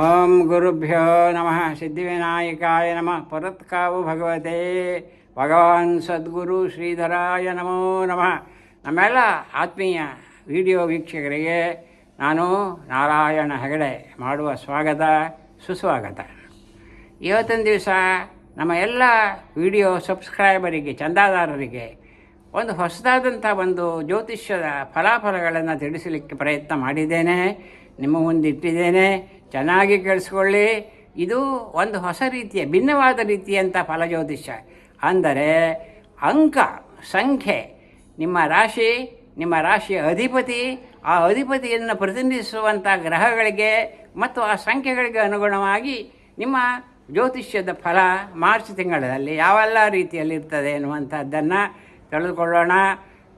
ಓಂ ಗುರುಭ್ಯೋ ನಮಃ ಸಿದ್ಧಿವಿನಾಯಕಾಯ ನಮಃ ಪರತ್ಕಾವು ಭಗವತೆ ಭಗವಾನ್ ಸದ್ಗುರು ಶ್ರೀಧರಾಯ ನಮೋ ನಮಃ ನಮ್ಮೆಲ್ಲ ಆತ್ಮೀಯ ವಿಡಿಯೋ ವೀಕ್ಷಕರಿಗೆ ನಾನು ನಾರಾಯಣ ಹೆಗಡೆ ಮಾಡುವ ಸ್ವಾಗತ, ಸುಸ್ವಾಗತ. ಇವತ್ತಿನ ದಿವಸ ನಮ್ಮ ಎಲ್ಲ ವಿಡಿಯೋ ಸಬ್ಸ್ಕ್ರೈಬರಿಗೆ, ಚಂದಾದಾರರಿಗೆ ಒಂದು ಹೊಸದಾದಂಥ ಒಂದು ಜ್ಯೋತಿಷ್ಯದ ಫಲಾಫಲಗಳನ್ನು ತಿಳಿಸಲಿಕ್ಕೆ ಪ್ರಯತ್ನ ಮಾಡಿದ್ದೇನೆ, ನಿಮ್ಮ ಮುಂದೆ ಇಟ್ಟಿದ್ದೇನೆ ಚೆನ್ನಾಗಿ ಕೇಳಿಸ್ಕೊಳ್ಳಿ. ಇದು ಒಂದು ಹೊಸ ರೀತಿಯ, ಭಿನ್ನವಾದ ರೀತಿಯಂಥ ಫಲ ಜ್ಯೋತಿಷ್ಯ ಅಂದರೆ ಅಂಕ, ಸಂಖ್ಯೆ, ನಿಮ್ಮ ರಾಶಿ, ನಿಮ್ಮ ರಾಶಿಯ ಅಧಿಪತಿ, ಆ ಅಧಿಪತಿಯನ್ನು ಪ್ರತಿನಿಧಿಸುವಂಥ ಗ್ರಹಗಳಿಗೆ ಮತ್ತು ಆ ಸಂಖ್ಯೆಗಳಿಗೆ ಅನುಗುಣವಾಗಿ ನಿಮ್ಮ ಜ್ಯೋತಿಷ್ಯದ ಫಲ ಮಾರ್ಚ್ ತಿಂಗಳಲ್ಲಿ ಯಾವೆಲ್ಲ ರೀತಿಯಲ್ಲಿ ಇರ್ತದೆ ಎನ್ನುವಂಥದ್ದನ್ನು ತಿಳಿದುಕೊಳ್ಳೋಣ.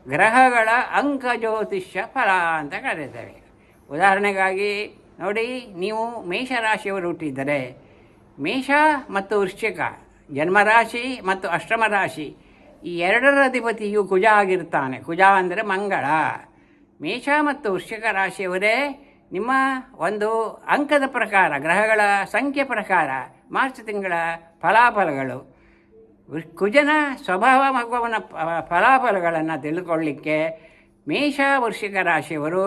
ಗ್ರಹಗಳ ಅಂಕ ಜ್ಯೋತಿಷ್ಯ ಫಲ ಅಂತ ಕರೀತೇವೆ. ಉದಾಹರಣೆಗಾಗಿ ನೋಡಿ, ನೀವು ಮೇಷರಾಶಿಯವರು ಹುಟ್ಟಿದ್ದರೆ, ಮೇಷ ಮತ್ತು ವೃಶ್ಚಿಕ, ಜನ್ಮರಾಶಿ ಮತ್ತು ಅಷ್ಟಮ ರಾಶಿ ಈ ಎರಡರ ಅಧಿಪತಿಯು ಕುಜ ಆಗಿರ್ತಾನೆ ಕುಜ ಅಂದರೆ ಮಂಗಳ. ಮೇಷ ಮತ್ತು ವೃಶ್ಚಿಕ ರಾಶಿಯವರೇ, ನಿಮ್ಮ ಒಂದು ಅಂಕದ ಪ್ರಕಾರ, ಗ್ರಹಗಳ ಸಂಖ್ಯೆ ಪ್ರಕಾರ, ಮಾರ್ಚ್ ತಿಂಗಳ ಫಲಾಫಲಗಳು. ಕುಜನ ಸ್ವಭಾವ ಮಗುವನ ಫಲಾಫಲಗಳನ್ನು ತಿಳ್ಕೊಳ್ಳಿಕ್ಕೆ ಮೇಷ, ವೃಶ್ಚಿಕ ರಾಶಿಯವರು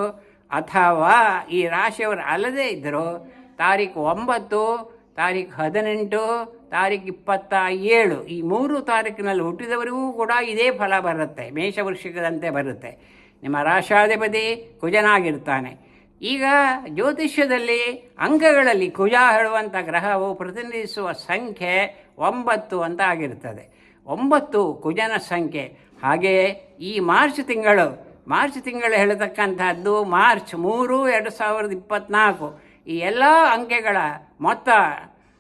ಅಥವಾ ಈ ರಾಶಿಯವರು ಅಲ್ಲದೇ ಇದ್ದರೂ ತಾರೀಕು ಒಂಬತ್ತು, ತಾರೀಕು ಹದಿನೆಂಟು, ತಾರೀಕು ಇಪ್ಪತ್ತ ಏಳು, ಈ ಮೂರು ತಾರೀಕಿನಲ್ಲಿ ಹುಟ್ಟಿದವರಿಗೂ ಕೂಡ ಇದೇ ಫಲ ಬರುತ್ತೆ ಮೇಷ ವೃಶ್ಚಿಕದಂತೆ ಬರುತ್ತೆ. ನಿಮ್ಮ ರಾಶಾಧಿಪತಿ ಕುಜನಾಗಿರ್ತಾನೆ. ಈಗ ಜ್ಯೋತಿಷ್ಯದಲ್ಲಿ ಅಂಕಗಳಲ್ಲಿ ಕುಜ ಹೇಳುವಂಥ ಗ್ರಹವು ಪ್ರತಿನಿಧಿಸುವ ಸಂಖ್ಯೆ ಒಂಬತ್ತು ಅಂತ ಆಗಿರ್ತದೆ. ಒಂಬತ್ತು ಕುಜನ ಸಂಖ್ಯೆ. ಹಾಗೆಯೇ ಈ ಮಾರ್ಚ್ ತಿಂಗಳು ಮಾರ್ಚ್ ತಿಂಗಳು ಹೇಳತಕ್ಕಂಥದ್ದು ಮಾರ್ಚ್ ಮೂರು ಎರಡು ಸಾವಿರದ ಇಪ್ಪತ್ತ್ನಾಲ್ಕು ಈ ಎಲ್ಲ ಅಂಕೆಗಳ ಮೊತ್ತ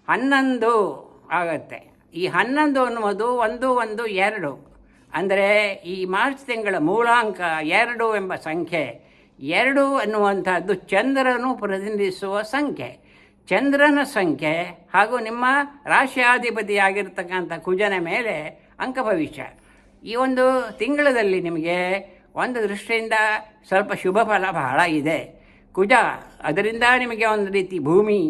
ಹನ್ನೊಂದು ಆಗುತ್ತೆ. ಈ ಹನ್ನೊಂದು ಅನ್ನುವುದು ಒಂದು ಒಂದು ಎರಡು. ಅಂದರೆ ಈ ಮಾರ್ಚ್ ತಿಂಗಳ ಮೂಲಾಂಕ ಎರಡು ಎಂಬ ಸಂಖ್ಯೆ. ಎರಡು ಅನ್ನುವಂಥದ್ದು ಚಂದ್ರನು ಪ್ರತಿನಿಧಿಸುವ ಸಂಖ್ಯೆ. ಚಂದ್ರನ ಸಂಖ್ಯೆ ಹಾಗೂ ನಿಮ್ಮ ರಾಶಿಯಾಧಿಪತಿಯಾಗಿರ್ತಕ್ಕಂಥ ಕುಜನ ಮೇಲೆ ಅಂಕ ಭವಿಷ್ಯ. ಈ ಒಂದು ತಿಂಗಳದಲ್ಲಿ ನಿಮಗೆ ಒಂದು ದೃಷ್ಟಿಯಿಂದ ಸ್ವಲ್ಪ ಶುಭ ಫಲ ಬಹಳ ಇದೆ. ಕುಜ, ಅದರಿಂದ ನಿಮಗೆ ಒಂದು ರೀತಿ ಭೂಮಿ,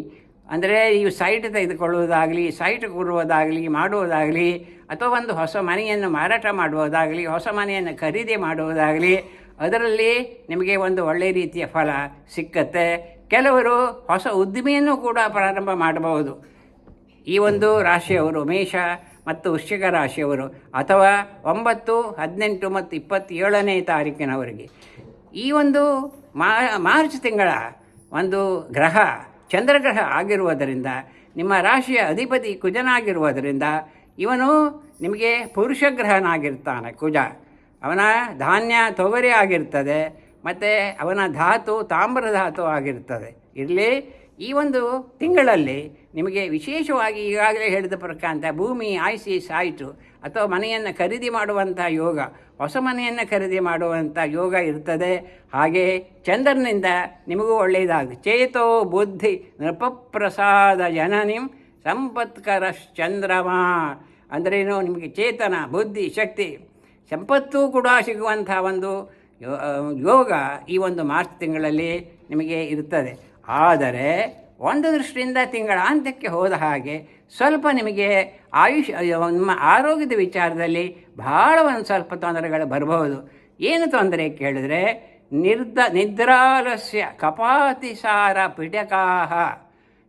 ಅಂದರೆ ಈ ಸೈಟ್ ತೆಗೆದುಕೊಳ್ಳುವುದಾಗಲಿ ಸೈಟ್ ಕೊಡುವುದಾಗಲಿ ಮಾಡುವುದಾಗಲಿ, ಅಥವಾ ಒಂದು ಹೊಸ ಮನೆಯನ್ನು ಮಾರಾಟ ಮಾಡುವುದಾಗಲಿ, ಹೊಸ ಮನೆಯನ್ನು ಖರೀದಿ ಮಾಡುವುದಾಗಲಿ, ಅದರಲ್ಲಿ ನಿಮಗೆ ಒಂದು ಒಳ್ಳೆಯ ರೀತಿಯ ಫಲ ಸಿಕ್ಕತ್ತೆ. ಕೆಲವರು ಹೊಸ ಉದ್ದಿಮೆಯನ್ನು ಕೂಡ ಪ್ರಾರಂಭ ಮಾಡಬಹುದು. ಈ ಒಂದು ರಾಶಿಯವರು ಮೇಷ ಮತ್ತು ವೃಶ್ಚಿಕ ರಾಶಿಯವರು, ಅಥವಾ ಒಂಬತ್ತು, ಹದಿನೆಂಟು ಮತ್ತು ಇಪ್ಪತ್ತೇಳನೇ ತಾರೀಕಿನವರೆಗೆ. ಈ ಒಂದು ಮಾರ್ಚ್ ತಿಂಗಳ ಒಂದು ಗ್ರಹ, ಚಂದ್ರಗ್ರಹ ಆಗಿರುವುದರಿಂದ, ನಿಮ್ಮ ರಾಶಿಯ ಅಧಿಪತಿ ಕುಜನಾಗಿರುವುದರಿಂದ, ಇವನು ನಿಮಗೆ ಪುರುಷ ಗ್ರಹನಾಗಿರ್ತಾನೆ, ಕುಜ. ಅವನ ಧಾನ್ಯ ತೊಗರಿ ಆಗಿರ್ತದೆ, ಮತ್ತು ಅವನ ಧಾತು ತಾಮ್ರ ಧಾತು ಆಗಿರ್ತದೆ. ಇರಲಿ ಈ ಒಂದು ತಿಂಗಳಲ್ಲಿ ನಿಮಗೆ ವಿಶೇಷವಾಗಿ ಈಗಾಗಲೇ ಹೇಳಿದ ಪ್ರಕಾರ ಭೂಮಿ ಆಯ್ಸಿ ಸಾಯಿತು ಅಥವಾ ಮನೆಯನ್ನು ಖರೀದಿ ಮಾಡುವಂಥ ಯೋಗ, ಹೊಸ ಮನೆಯನ್ನು ಖರೀದಿ ಮಾಡುವಂಥ ಯೋಗ ಇರ್ತದೆ. ಹಾಗೆ ಚಂದ್ರನಿಂದ ನಿಮಗೂ ಒಳ್ಳೆಯದಾಗುತ್ತೆ ಚೇತೋ ಬುದ್ಧಿ ನೃಪಪ್ರಸಾದ ಜನನಿಂ ಸಂಪತ್ಕರಶ್ಚಂದ್ರಮ. ಅಂದ್ರೇನು ನಿಮಗೆ ಚೇತನ, ಬುದ್ಧಿ, ಶಕ್ತಿ ಸಂಪತ್ತು ಕೂಡ ಸಿಗುವಂಥ ಒಂದು ಯೋಗ ಈ ಒಂದು ಮಾರ್ಚ್ ತಿಂಗಳಲ್ಲಿ ನಿಮಗೆ ಇರುತ್ತದೆ ಆದರೆ ಒಂದು ದೃಷ್ಟಿಯಿಂದ ತಿಂಗಳಾಂತ್ಯಕ್ಕೆ ಹೋದ ಹಾಗೆ ಸ್ವಲ್ಪ ನಿಮಗೆ ಆಯುಷ್ ನಿಮ್ಮ ಆರೋಗ್ಯದ ವಿಚಾರದಲ್ಲಿ ಭಾಳ ಒಂದು ಸ್ವಲ್ಪ ತೊಂದರೆಗಳು ಬರಬಹುದು. ಏನು ತೊಂದರೆ ಕೇಳಿದ್ರೆ ನಿರ್ದ, ನಿದ್ರಾಲಸ್ಯ ಕಪಾತಿಸಾರ ಪಿಟಕಾಹ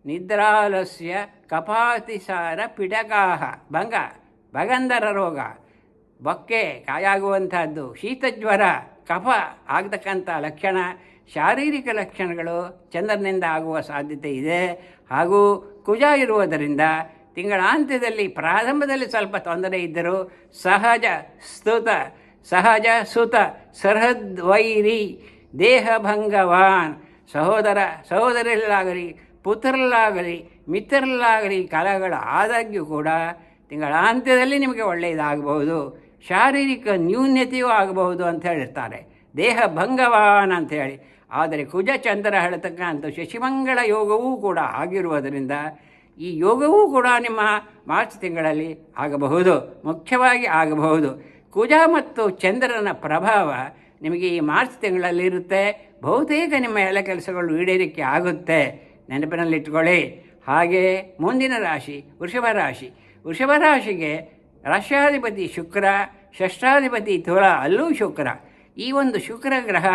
ನಿದ್ರಾಲಸ್ಯ ಕಪಾತಿಸಾರ ಪಿಟಕಾಹ ಭಂಗ ಭಗಂಧರ ರೋಗ, ಬೊಕ್ಕೆ, ಕಾಯಾಗುವಂಥದ್ದು, ಶೀತಜ್ವರ, ಕಫ, ಆಗತಕ್ಕಂಥ ಲಕ್ಷಣ ಶಾರೀರಿಕ ಲಕ್ಷಣಗಳು ಚಂದ್ರನಿಂದ ಆಗುವ ಸಾಧ್ಯತೆ ಇದೆ. ಹಾಗೂ ಕುಜ ಇರುವುದರಿಂದ ತಿಂಗಳಾಂತ್ಯದಲ್ಲಿ ಪ್ರಾರಂಭದಲ್ಲಿ ಸ್ವಲ್ಪ ತೊಂದರೆ ಇದ್ದರೂ ಸಹಜ ಸ್ತುತ, ಸಹಜ ಸುತ ಸರಹದ್ ವೈರಿ ದೇಹಭಂಗವಾನ್, ಸಹೋದರ ಸಹೋದರರಲ್ಲಾಗಲಿ ಪುತ್ರರಲ್ಲಾಗಲಿ ಮಿತ್ರರಲ್ಲಾಗಲಿ ಕಲಗಳ ಆದಾಗ್ಯೂ ಕೂಡ ತಿಂಗಳಾಂತ್ಯದಲ್ಲಿ ನಿಮಗೆ ಒಳ್ಳೆಯದಾಗಬಹುದು. ಶಾರೀರಿಕ ನ್ಯೂನ್ಯತೆಯೂ ಆಗಬಹುದು ಅಂತ ಹೇಳಿರ್ತಾರೆ. ದೇಹ ಭಂಗವಾನ್ ಅಂಥೇಳಿ ಆದರೆ ಕುಜ ಚಂದ್ರ ಹೇಳತಕ್ಕಂಥ ಶಶಿಮಂಗಳ ಯೋಗವೂ ಕೂಡ ಆಗಿರುವುದರಿಂದ ಈ ಯೋಗವೂ ಕೂಡ ನಿಮ್ಮ ಮಾರ್ಚ್ ತಿಂಗಳಲ್ಲಿ ಆಗಬಹುದು, ಮುಖ್ಯವಾಗಿ ಆಗಬಹುದು. ಕುಜ ಮತ್ತು ಚಂದ್ರನ ಪ್ರಭಾವ ನಿಮಗೆ ಈ ಮಾರ್ಚ್ ತಿಂಗಳಲ್ಲಿ ಇರುತ್ತೆ. ಬಹುತೇಕ ನಿಮ್ಮ ಎಲ್ಲ ಕೆಲಸಗಳು ಈಡೇರಿಕೆ ಆಗುತ್ತೆ. ನೆನಪಿನಲ್ಲಿಟ್ಕೊಳ್ಳಿ. ಹಾಗೆ ಮುಂದಿನ ರಾಶಿ, ವೃಷಭ ರಾಶಿ. ವೃಷಭ ರಾಶಿಗೆ ರಾಷ್ಟ್ರಾಧಿಪತಿ ಶುಕ್ರ, ಷಷ್ಠಾಧಿಪತಿ ತುಳ ಅಲ್ಲೂ ಶುಕ್ರ. ಈ ಒಂದು ಶುಕ್ರ ಗ್ರಹ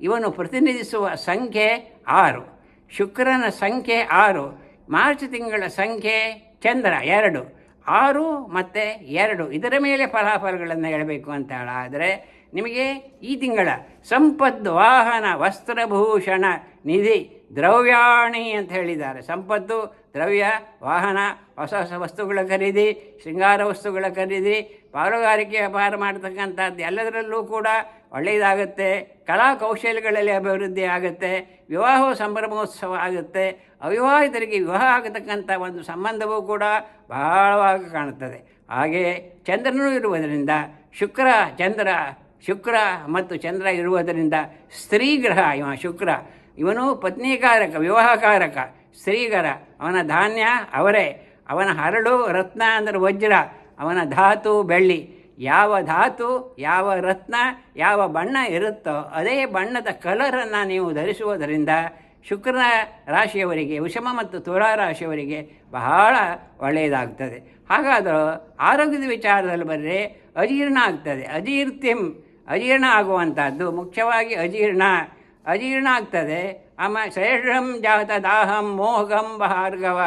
ಇವನು ಪ್ರತಿನಿಧಿಸುವ ಸಂಖ್ಯೆ ಆರು. ಶುಕ್ರನ ಸಂಖ್ಯೆ ಆರು, ಮಾರ್ಚ್ ತಿಂಗಳ ಸಂಖ್ಯೆ ಚಂದ್ರ ಎರಡು, ಆರು ಮತ್ತು ಎರಡು. ಇದರ ಮೇಲೆ ಫಲಾಫಲಗಳನ್ನು ಹೇಳಬೇಕು ಅಂತ ಹೇಳಾದರೆ ನಿಮಗೆ ಈ ತಿಂಗಳ ಸಂಪತ್ತು ವಾಹನ ವಸ್ತ್ರಭೂಷಣ ನಿಧಿ ದ್ರವ್ಯಾಣಿ ಅಂತ ಹೇಳಿದ್ದಾರೆ. ಸಂಪತ್ತು, ದ್ರವ್ಯ, ವಾಹನ, ಹೊಸ ಹೊಸ ವಸ್ತುಗಳ ಖರೀದಿ, ಶೃಂಗಾರ ವಸ್ತುಗಳ ಖರೀದಿ, ಪಾಲುಗಾರಿಕೆ ವ್ಯಾಪಾರ ಮಾಡ್ತಕ್ಕಂಥದ್ದು ಎಲ್ಲದರಲ್ಲೂ ಕೂಡ ಒಳ್ಳೆಯದಾಗುತ್ತೆ. ಕಲಾ ಕೌಶಲ್ಯಗಳಲ್ಲಿ ಅಭಿವೃದ್ಧಿ ಆಗುತ್ತೆ. ವಿವಾಹ ಸಂಭ್ರಮೋತ್ಸವ ಆಗುತ್ತೆ. ಅವಿವಾಹಿತರಿಗೆ ವಿವಾಹ ಆಗತಕ್ಕಂಥ ಒಂದು ಸಂಬಂಧವೂ ಕೂಡ ಬಹಳವಾಗಿ ಕಾಣುತ್ತದೆ. ಹಾಗೆ ಚಂದ್ರನೂ ಇರುವುದರಿಂದ, ಶುಕ್ರ, ಚಂದ್ರ, ಶುಕ್ರ ಮತ್ತು ಚಂದ್ರ ಇರುವುದರಿಂದ ಸ್ತ್ರೀ ಗ್ರಹ ಇವ ಶುಕ್ರ ಇವನು ಪತ್ನಿಕಾರಕ, ವಿವಾಹಕಾರಕ ಸ್ತ್ರೀಗರ ಅವನ ಧಾನ್ಯ ಅವರೇ, ಅವನ ಹರಳು ರತ್ನ ಅಂದರೆ ವಜ್ರ, ಅವನ ಧಾತು ಬೆಳ್ಳಿ. ಯಾವ ಧಾತು, ಯಾವ ರತ್ನ, ಯಾವ ಬಣ್ಣ ಇರುತ್ತೋ ಅದೇ ಬಣ್ಣದ ಕಲರನ್ನು ನೀವು ಧರಿಸುವುದರಿಂದ ಶುಕ್ರನ ರಾಶಿಯವರಿಗೆ ವಿಷಮ ಮತ್ತು ತುಲಾ ರಾಶಿಯವರಿಗೆ ಬಹಳ ಒಳ್ಳೆಯದಾಗ್ತದೆ. ಹಾಗಾದರೂ ಆರೋಗ್ಯದ ವಿಚಾರದಲ್ಲಿ ಬಂದರೆ ಅಜೀರ್ಣ ಆಗ್ತದೆ. ಅಜೀರ್ತಿಂ, ಅಜೀರ್ಣ ಆಗುವಂಥದ್ದು ಮುಖ್ಯವಾಗಿ ಅಜೀರ್ಣ. ಅಜೀರ್ಣ ಆಗ್ತದೆ ಆಮ ಶ್ರೇಷ್ಠಂ ಜಾತ ದಾಹಂ ಮೋಹಂ ಭಾರ್ಗವ.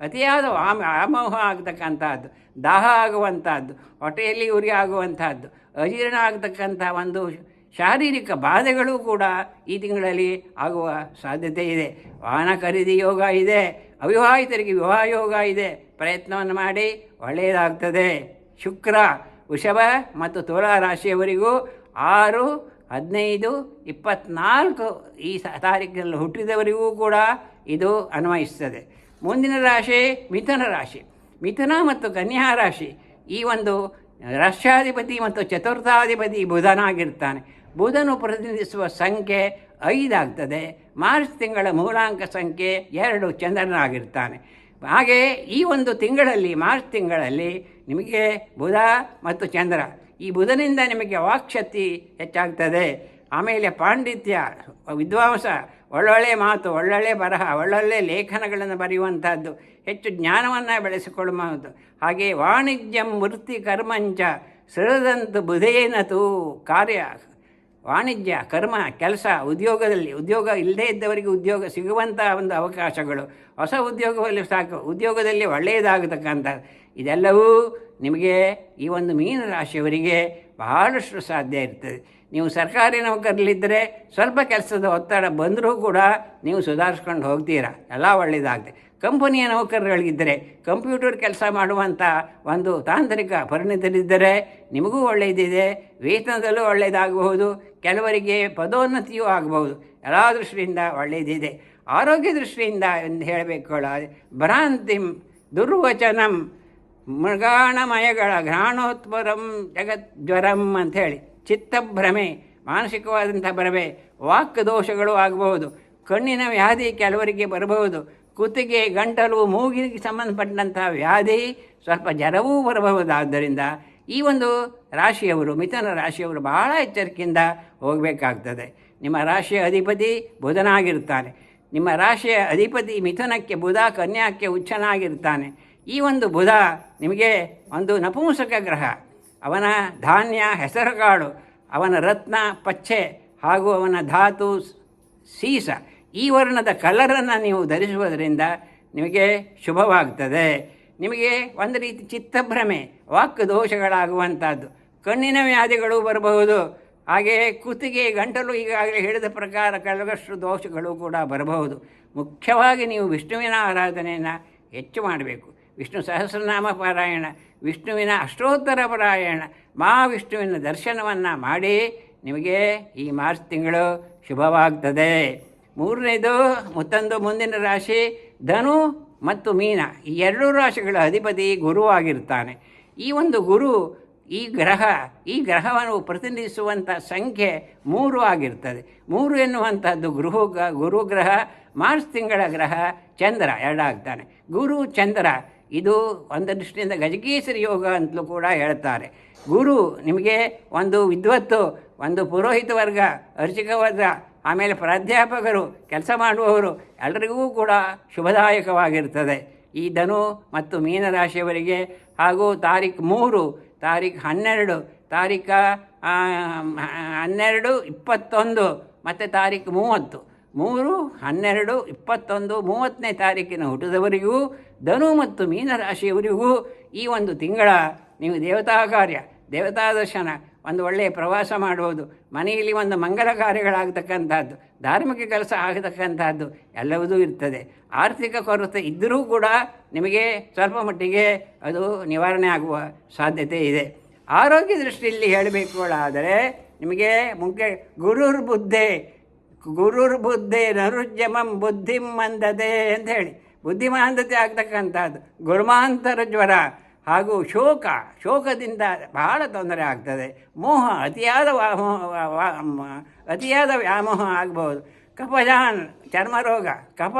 ಅತಿಯಾದ ಆಮ ಆಮೋಹ ಆಗ್ತಕ್ಕಂಥದ್ದು, ದಾಹ ಆಗುವಂಥದ್ದು, ಹೊಟ್ಟೆಯಲ್ಲಿ ಉರಿ ಆಗುವಂಥದ್ದು, ಅಜೀರ್ಣ ಆಗ್ತಕ್ಕಂಥ ಒಂದು ಶಾರೀರಿಕ ಬಾಧೆಗಳು ಕೂಡ ಈ ತಿಂಗಳಲ್ಲಿ ಆಗುವ ಸಾಧ್ಯತೆ ಇದೆ. ವಾಹನ ಖರೀದಿ ಯೋಗ ಇದೆ, ಅವಿವಾಹಿತರಿಗೆ ವಿವಾಹ ಯೋಗ ಇದೆ. ಪ್ರಯತ್ನವನ್ನು ಮಾಡಿ ಒಳ್ಳೆಯದಾಗ್ತದೆ. ಶುಕ್ರ, ವೃಷಭ ಮತ್ತು ತುಲಾ ರಾಶಿಯವರಿಗೂ ಆರು ಹದಿನೈದು, ಇಪ್ಪತ್ನಾಲ್ಕು ಈ ತಾರೀಕಿನಲ್ಲಿ ಹುಟ್ಟಿದವರಿಗೂ ಕೂಡ ಇದು ಅನ್ವಯಿಸ್ತದೆ ಮುಂದಿನ ರಾಶಿ ಮಿಥುನ ರಾಶಿ. ಮಿಥುನ ಮತ್ತು ಕನ್ಯಾ ರಾಶಿ ಈ ಒಂದು ರಾಷ್ಟ್ರಾಧಿಪತಿ ಮತ್ತು ಚತುರ್ಥಾಧಿಪತಿ ಬುಧನಾಗಿರ್ತಾನೆ. ಬುಧನು ಪ್ರತಿನಿಧಿಸುವ ಸಂಖ್ಯೆ ಐದಾಗ್ತದೆ ಮಾರ್ಚ್ ತಿಂಗಳ ಮೂಲಾಂಕ ಸಂಖ್ಯೆ ಎರಡು ಚಂದ್ರನಾಗಿರ್ತಾನೆ. ಹಾಗೆ ಈ ಒಂದು ತಿಂಗಳಲ್ಲಿ, ಮಾರ್ಚ್ ತಿಂಗಳಲ್ಲಿ ನಿಮಗೆ ಬುಧ ಮತ್ತು ಚಂದ್ರ ಈ ಬುಧನಿಂದ ನಿಮಗೆ ವಾಕ್ಶಕ್ತಿ ಹೆಚ್ಚಾಗ್ತದೆ. ಆಮೇಲೆ ಪಾಂಡಿತ್ಯ, ವಿದ್ವಾಂಸ, ಒಳ್ಳೊಳ್ಳೆ ಮಾತು, ಒಳ್ಳೊಳ್ಳೆ ಬರಹ, ಒಳ್ಳೊಳ್ಳೆ ಲೇಖನಗಳನ್ನು ಬರೆಯುವಂಥದ್ದು, ಹೆಚ್ಚು ಜ್ಞಾನವನ್ನು ಬೆಳೆಸಿಕೊಳ್ಳುವಂಥದ್ದು. ಹಾಗೆ ವಾಣಿಜ್ಯಂ ವೃತ್ತಿ ಕರ್ಮಂಚ ಸೃದಂತು ಬುಧೇನತು ಕಾರ್ಯ. ವಾಣಿಜ್ಯ, ಕರ್ಮ, ಕೆಲಸ, ಉದ್ಯೋಗದಲ್ಲಿ, ಉದ್ಯೋಗ ಇಲ್ಲದೇ ಇದ್ದವರಿಗೆ ಉದ್ಯೋಗ ಸಿಗುವಂಥ ಒಂದು ಅವಕಾಶಗಳು. ಹೊಸ ಉದ್ಯೋಗದಲ್ಲಿ ಸಾಕು, ಉದ್ಯೋಗದಲ್ಲಿ ಒಳ್ಳೆಯದಾಗತಕ್ಕಂಥ ಇದೆಲ್ಲವೂ ನಿಮಗೆ ಈ ಒಂದು ಮೀನ ರಾಶಿಯವರಿಗೆ ಬಹಳಷ್ಟು ಸಾಧ್ಯ ಇರ್ತದೆ. ನೀವು ಸರ್ಕಾರಿ ನೌಕರಲ್ಲಿದ್ದರೆ ಸ್ವಲ್ಪ ಕೆಲಸದ ಒತ್ತಡ ಬಂದರೂ ಕೂಡ ನೀವು ಸುಧಾರಿಸ್ಕೊಂಡು ಹೋಗ್ತೀರಾ? ಎಲ್ಲ ಒಳ್ಳೆಯದಾಗುತ್ತೆ ಕಂಪನಿಯ ನೌಕರಗಳಿದ್ದರೆ ಕಂಪ್ಯೂಟರ್ ಕೆಲಸ ಮಾಡುವಂಥ ಒಂದು ತಾಂತ್ರಿಕ ಪರಿಣಿತರಿದ್ದರೆ ನಿಮಗೂ ಒಳ್ಳೆಯದಿದೆ ವೇತನದಲ್ಲೂ ಒಳ್ಳೆಯದಾಗಬಹುದು ಕೆಲವರಿಗೆ ಪದೋನ್ನತಿಯೂ ಆಗಬಹುದು. ಎಲ್ಲ ದೃಷ್ಟಿಯಿಂದ ಒಳ್ಳೆಯದಿದೆ ಆರೋಗ್ಯ ದೃಷ್ಟಿಯಿಂದ ಎಂದು ಹೇಳಬೇಕು ಭ್ರಾಂತಿಂ ದುರ್ವಚನಂ ಮೃಗಾಣಮಯಗಳ ಘ್ರಾಣೋತ್ಪರಂ ಜಗಜ್ವರಂ ಅಂಥೇಳಿ. ಚಿತ್ತಭ್ರಮೆ, ಮಾನಸಿಕವಾದಂಥ ಭ್ರಮೆ, ವಾಕ್ ದೋಷಗಳು ಆಗಬಹುದು. ಕಣ್ಣಿನ ವ್ಯಾಧಿ ಕೆಲವರಿಗೆ ಬರಬಹುದು. ಕುತ್ತಿಗೆ, ಗಂಟಲು, ಮೂಗಿಗೆ ಸಂಬಂಧಪಟ್ಟಂಥ ವ್ಯಾಧಿ ಸ್ವಲ್ಪ ಜ್ವರವೂ ಬರಬಹುದಾದ್ದರಿಂದ ಈ ಒಂದು ರಾಶಿಯವರು, ಮಿಥುನ ರಾಶಿಯವರು ಬಹಳ ಎಚ್ಚರಿಕೆಯಿಂದ ಹೋಗಬೇಕಾಗ್ತದೆ. ನಿಮ್ಮ ರಾಶಿಯ ಅಧಿಪತಿ ಬುಧನಾಗಿರ್ತಾನೆ ನಿಮ್ಮ ರಾಶಿಯ ಅಧಿಪತಿ ಮಿಥುನಕ್ಕೆ ಬುಧ, ಕನ್ಯಾಕ್ಕೆ ಉಚ್ಚನಾಗಿರ್ತಾನೆ ಈ ಒಂದು ಬುಧ ನಿಮಗೆ ಒಂದು ನಪುಂಸಕ ಗ್ರಹ, ಅವನ ಧಾನ್ಯ, ಹೆಸರುಕಾಳು, ಅವನ ರತ್ನ, ಪಚ್ಚೆ ಹಾಗೂ ಅವನ ಧಾತು, ಸೀಸ, ಈ ವರ್ಣದ ಕಲರನ್ನು ನೀವು ಧರಿಸುವುದರಿಂದ ನಿಮಗೆ ಶುಭವಾಗ್ತದೆ. ನಿಮಗೆ ಒಂದು ರೀತಿ ಚಿತ್ತಭ್ರಮೆ, ವಾಕ್ ದೋಷಗಳಾಗುವಂಥದ್ದು. ಕಣ್ಣಿನ ವ್ಯಾಧಿಗಳು ಬರಬಹುದು. ಹಾಗೆಯೇ ಕುತ್ತಿಗೆ, ಗಂಟಲು ಈಗಾಗಲೇ ಹೇಳಿದ ಪ್ರಕಾರ ಕೆಲವಷ್ಟು ದೋಷಗಳು ಕೂಡ ಬರಬಹುದು. ಮುಖ್ಯವಾಗಿ ನೀವು ವಿಷ್ಣುವಿನ ಆರಾಧನೆಯನ್ನು ಹೆಚ್ಚು ಮಾಡಬೇಕು. ವಿಷ್ಣು ಸಹಸ್ರನಾಮ ಪಾರಾಯಣ, ವಿಷ್ಣುವಿನ ಅಷ್ಟೋತ್ತರ ಪಾರಾಯಣ, ಮಹಾವಿಷ್ಣುವಿನ ದರ್ಶನವನ್ನು ಮಾಡಿ ನಿಮಗೆ ಈ ಮಾರ್ಚ್ ತಿಂಗಳು ಶುಭವಾಗ್ತದೆ. ಮೂರನೇದು, ಮತ್ತೊಂದು ಮುಂದಿನ ರಾಶಿ, ಧನು ಮತ್ತು ಮೀನ. ಈ ಎರಡೂ ರಾಶಿಗಳ ಅಧಿಪತಿ ಗುರುವಾಗಿರ್ತಾನೆ ಈ ಒಂದು ಗುರು, ಈ ಗ್ರಹ, ಈ ಗ್ರಹವನ್ನು ಪ್ರತಿನಿಧಿಸುವಂಥ ಸಂಖ್ಯೆ ಮೂರು ಆಗಿರ್ತದೆ. ಮೂರು ಎನ್ನುವಂಥದ್ದು ಗೃಹ ಗುರುಗ್ರಹ, ಮಾರ್ಚ್ ತಿಂಗಳ ಗ್ರಹ ಚಂದ್ರ ಎರಡಾಗ್ತಾನೆ. ಗುರು, ಚಂದ್ರ ಇದು ಒಂದು ದೃಷ್ಟಿಯಿಂದ ಗಜಕೇಸರಿ ಯೋಗ ಅಂತಲೂ ಕೂಡ ಹೇಳ್ತಾರೆ. ಗುರು ನಿಮಗೆ ಒಂದು ವಿದ್ವತ್ತು, ಒಂದು ಪುರೋಹಿತ ವರ್ಗ, ಅರ್ಚಕ ವರ್ಗ, ಆಮೇಲೆ ಪ್ರಾಧ್ಯಾಪಕರು, ಕೆಲಸ ಮಾಡುವವರು ಎಲ್ಲರಿಗೂ ಕೂಡ ಶುಭದಾಯಕವಾಗಿರ್ತದೆ. ಈ ಧನು ಮತ್ತು ಮೀನರಾಶಿಯವರಿಗೆ ಹಾಗೂ ತಾರೀಖು ಮೂರು, ತಾರೀಖು ಹನ್ನೆರಡು, ತಾರೀಖ ಹನ್ನೆರಡು ಇಪ್ಪತ್ತೊಂದು, ಮತ್ತು ತಾರೀಖು ಮೂವತ್ತು. ಮೂರು, ಹನ್ನೆರಡು, ಇಪ್ಪತ್ತೊಂದು, ಮೂವತ್ತನೇ ತಾರೀಕಿನ ಹುಟ್ಟಿದವರಿಗೂ, ಧನು ಮತ್ತು ಮೀನರಾಶಿಯವರಿಗೂ ಈ ಒಂದು ತಿಂಗಳ ನೀವು ದೇವತಾ ಕಾರ್ಯ ದೇವತಾ ದರ್ಶನ, ಒಂದು ಒಳ್ಳೆಯ ಪ್ರವಾಸ ಮಾಡುವುದು, ಮನೆಯಲ್ಲಿ ಒಂದು ಮಂಗಲ ಕಾರ್ಯಗಳಾಗತಕ್ಕಂಥದ್ದು, ಧಾರ್ಮಿಕ ಕೆಲಸ ಆಗತಕ್ಕಂಥದ್ದು ಎಲ್ಲವುದೂ ಇರ್ತದೆ. ಆರ್ಥಿಕ ಕೊರತೆ ಇದ್ದರೂ ಕೂಡ ನಿಮಗೆ ಸ್ವಲ್ಪ ಮಟ್ಟಿಗೆ ಅದು ನಿವಾರಣೆ ಆಗುವ ಸಾಧ್ಯತೆ ಇದೆ. ಆರೋಗ್ಯ ದೃಷ್ಟಿಯಲ್ಲಿ ಹೇಳಬೇಕು ಆದರೆ ನಿಮಗೆ ಮುಖ್ಯ ಗುರುರ್ ಬುದ್ಧೆ ಗುರುರ್ ಬುದ್ಧಿ ನರುಜ್ಯಮಂ ಬುದ್ಧಿಂ ಮಂದದೆ ಅಂತ ಹೇಳಿ ಬುದ್ಧಿಮಾಂದತೆ ಆಗ್ತಕ್ಕಂಥದ್ದು. ಗುರುಮಾಂತರ ಜ್ವರ ಹಾಗೂ ಶೋಕ, ಶೋಕದಿಂದ ಬಹಳ ತೊಂದರೆ ಆಗ್ತದೆ. ಮೋಹ ಅತಿಯಾದ ವ್ಯಾಮೋಹ ಅತಿಯಾದ ವ್ಯಾಮೋಹ ಆಗ್ಬೋದು ಕಪಜಾನ್ ಚರ್ಮರೋಗ ಕಪ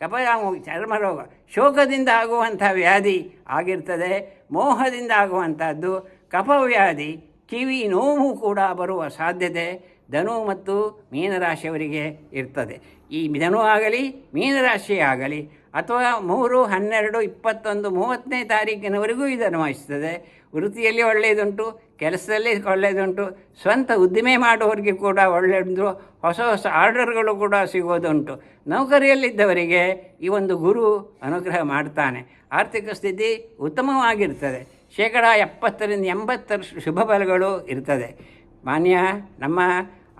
ಕಪಜಾಮು ಚರ್ಮರೋಗ ಶೋಕದಿಂದ ಆಗುವಂಥ ವ್ಯಾಧಿ ಆಗಿರ್ತದೆ. ಮೋಹದಿಂದ ಆಗುವಂಥದ್ದು ಕಪವ್ಯಾಧಿ ಕಿವಿ ನೋವು ಕೂಡ ಬರುವ ಸಾಧ್ಯತೆ. ಧನು ಮತ್ತು ಮೀನರಾಶಿಯವರಿಗೆ ಇರ್ತದೆ. ಈ ಧನು ಆಗಲಿ, ಮೀನರಾಶಿ ಆಗಲಿ, ಅಥವಾ ಮೂರು, ಹನ್ನೆರಡು, ಇಪ್ಪತ್ತೊಂದು, ಮೂವತ್ತನೇ ತಾರೀಕಿನವರೆಗೂ ಇದು ವಹಿಸ್ತದೆ ವೃತ್ತಿಯಲ್ಲಿ ಒಳ್ಳೆಯದುಂಟು, ಕೆಲಸದಲ್ಲಿ ಒಳ್ಳೆಯದುಂಟು, ಸ್ವಂತ ಉದ್ದಿಮೆ ಮಾಡುವವರಿಗೆ ಕೂಡ ಒಳ್ಳೆಯದು ಹೊಸ ಹೊಸ ಆರ್ಡರ್ಗಳು ಕೂಡ ಸಿಗೋದುಂಟು. ನೌಕರಿಯಲ್ಲಿದ್ದವರಿಗೆ ಈ ಒಂದು ಗುರು ಅನುಗ್ರಹ ಮಾಡ್ತಾನೆ. ಆರ್ಥಿಕ ಸ್ಥಿತಿ ಉತ್ತಮವಾಗಿರ್ತದೆ. ಶೇಕಡ ಎಪ್ಪತ್ತರಿಂದ ಎಂಬತ್ತರಷ್ಟು ಶುಭ ಫಲಗಳು ಇರ್ತದೆ. ಮಾನ್ಯ, ನಮ್ಮ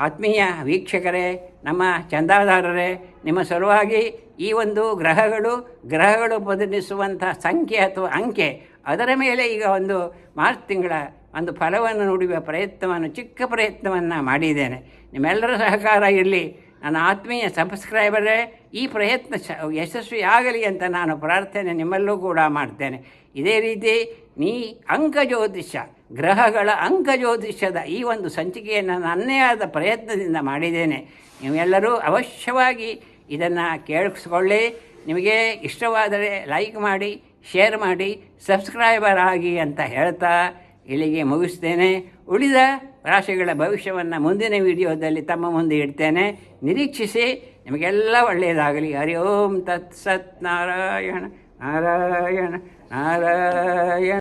ಆತ್ಮೀಯ ವೀಕ್ಷಕರೇ, ನಮ್ಮ ಚಂದಾದಾರರೇ, ನಿಮ್ಮ ಸಲುವಾಗಿ ಈ ಒಂದು ಗ್ರಹಗಳು ಗ್ರಹಗಳು ಬದಲಿಸುವಂಥ ಸಂಖ್ಯೆ ಅಥವಾ ಅಂಕೆ, ಅದರ ಮೇಲೆ ಈಗ ಒಂದು ಮಾರ್ಚ್ ತಿಂಗಳ ಒಂದು ಫಲವನ್ನು ನುಡಿಯುವ ಪ್ರಯತ್ನವನ್ನು, ಚಿಕ್ಕ ಪ್ರಯತ್ನವನ್ನು ಮಾಡಿದ್ದೇನೆ. ನಿಮ್ಮೆಲ್ಲರ ಸಹಕಾರ ಇರಲಿ. ನನ್ನ ಆತ್ಮೀಯ ಸಬ್ಸ್ಕ್ರೈಬರೇ, ಈ ಪ್ರಯತ್ನ ಯಶಸ್ವಿ ಆಗಲಿ ಅಂತ ನಾನು ಪ್ರಾರ್ಥನೆ ನಿಮ್ಮಲ್ಲೂ ಕೂಡ ಮಾಡ್ತೇನೆ. ಇದೇ ರೀತಿ ನೀ ಅಂಕ ಜ್ಯೋತಿಷ್ಯ ಗ್ರಹಗಳ ಅಂಕ ಜ್ಯೋತಿಷ್ಯದ ಈ ಒಂದು ಸಂಚಿಕೆಯನ್ನು ನನ್ನೇ ಆದ ಪ್ರಯತ್ನದಿಂದ ಮಾಡಿದ್ದೇನೆ. ನೀವೆಲ್ಲರೂ ಅವಶ್ಯವಾಗಿ ಇದನ್ನು ಕೇಳಿಸ್ಕೊಳ್ಳಿ. ನಿಮಗೆ ಇಷ್ಟವಾದರೆ ಲೈಕ್ ಮಾಡಿ, ಶೇರ್ ಮಾಡಿ, ಸಬ್ಸ್ಕ್ರೈಬರ್ ಆಗಿ ಅಂತ ಹೇಳ್ತಾ ಇಲ್ಲಿಗೆ ಮುಗಿಸ್ತೇನೆ. ಉಳಿದ ರಾಶಿಗಳ ಭವಿಷ್ಯವನ್ನು ಮುಂದಿನ ವಿಡಿಯೋದಲ್ಲಿ ತಮ್ಮ ಮುಂದೆ ಇಡ್ತೇನೆ. ನಿರೀಕ್ಷಿಸಿ ನಿಮಗೆಲ್ಲ ಒಳ್ಳೆಯದಾಗಲಿ. ಹರಿ ಓಂ ತತ್ಸತ್ ನಾರಾಯಣ ನಾರಾಯಣ ನಾರಾಯಣ.